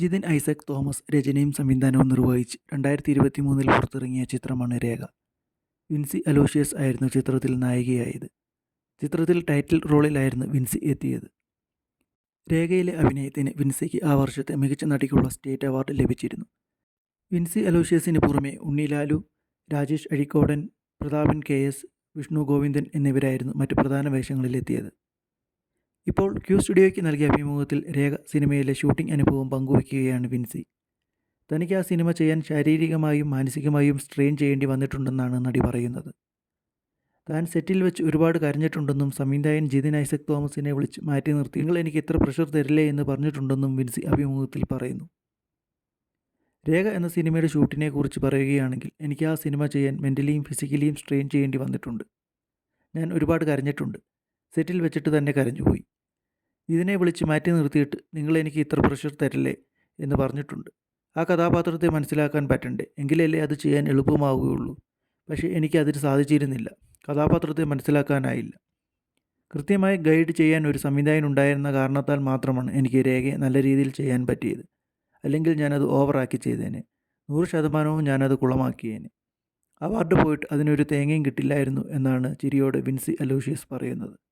Jithin Isaac Thomas രചനയും സംവിധാനവും നിർവഹിച്ച് രണ്ടായിരത്തി ഇരുപത്തി മൂന്നിൽ പുറത്തിറങ്ങിയ ചിത്രമാണ് രേഖ. വിൻസി അലോഷ്യസ് ആയിരുന്നു ചിത്രത്തിൽ നായികയായത്. ചിത്രത്തിൽ ടൈറ്റിൽ റോളിലായിരുന്നു വിൻസി എത്തിയത്. രേഖയിലെ അഭിനയത്തിന് വിൻസിക്ക് ആ വർഷത്തെ മികച്ച നടിക്കുള്ള സ്റ്റേറ്റ് അവാർഡ് ലഭിച്ചിരുന്നു. വിൻസി അലോഷ്യസിന് പുറമെ ഉണ്ണിലാലു രാജേഷ് അഴിക്കോടൻ പ്രതാപൻ കെ എസ് വിഷ്ണു ഗോവിന്ദൻ എന്നിവരായിരുന്നു മറ്റ് പ്രധാന വേഷങ്ങളിലെത്തിയത്. ഇപ്പോൾ ക്യൂ സ്റ്റുഡിയോയ്ക്ക് നൽകിയ അഭിമുഖത്തിൽ രേഖ സിനിമയിലെ ഷൂട്ടിംഗ് അനുഭവം പങ്കുവയ്ക്കുകയാണ് വിൻസി. തനിക്ക് ആ സിനിമ ചെയ്യാൻ ശാരീരികമായും മാനസികമായും സ്ട്രെയിൻ ചെയ്യേണ്ടി വന്നിട്ടുണ്ടെന്നാണ് നടി പറയുന്നത്. താൻ സെറ്റിൽ വെച്ച് ഒരുപാട് കരഞ്ഞിട്ടുണ്ടെന്നും സംവിധായൻ ജിതിൻ ഐസക് തോമസിനെ വിളിച്ച് മാറ്റി നിർത്തി. നിങ്ങൾ എനിക്ക് ഇത്ര പ്രഷർ തരില്ലേ എന്ന് പറഞ്ഞിട്ടുണ്ടെന്നും വിൻസി അഭിമുഖത്തിൽ പറയുന്നു. രേഖ എന്ന സിനിമയുടെ ഷൂട്ടിനെ കുറിച്ച് പറയുകയാണെങ്കിൽ എനിക്ക് ആ സിനിമ ചെയ്യാൻ മെന്റലിയും ഫിസിക്കലിയും സ്ട്രെയിൻ ചെയ്യേണ്ടി വന്നിട്ടുണ്ട്. ഞാൻ ഒരുപാട് കരഞ്ഞിട്ടുണ്ട്. സെറ്റിൽ വെച്ചിട്ട് തന്നെ കരഞ്ഞുപോയി. ഇതിനെ വിളിച്ച് മാറ്റി നിർത്തിയിട്ട് നിങ്ങൾ എനിക്ക് ഇത്ര പ്രഷർ തരില്ലേ എന്ന് പറഞ്ഞിട്ടുണ്ട്. ആ കഥാപാത്രത്തെ മനസ്സിലാക്കാൻ പറ്റണ്ടേ? എങ്കിലല്ലേ അത് ചെയ്യാൻ എളുപ്പമാവുകയുള്ളൂ. പക്ഷേ എനിക്ക് അതിന് സാധിച്ചിരുന്നില്ല. കഥാപാത്രത്തെ മനസ്സിലാക്കാനായില്ല. കൃത്യമായി ഗൈഡ് ചെയ്യാൻ ഒരു സംവിധായകൻ ഉണ്ടായിരുന്ന കാരണത്താൽ മാത്രമാണ് എനിക്ക് രേഖയെ നല്ല രീതിയിൽ ചെയ്യാൻ പറ്റിയത്. അല്ലെങ്കിൽ ഞാനത് ഓവറാക്കി ചെയ്തേനെ. നൂറ് ശതമാനവും ഞാനത് കുളമാക്കിയേനെ. അവാർഡ് പോയിട്ട് അതിനൊരു തേങ്ങയും കിട്ടില്ലായിരുന്നു എന്നാണ് ചിരിയോട് വിൻസി അലോഷ്യസ് പറയുന്നത്.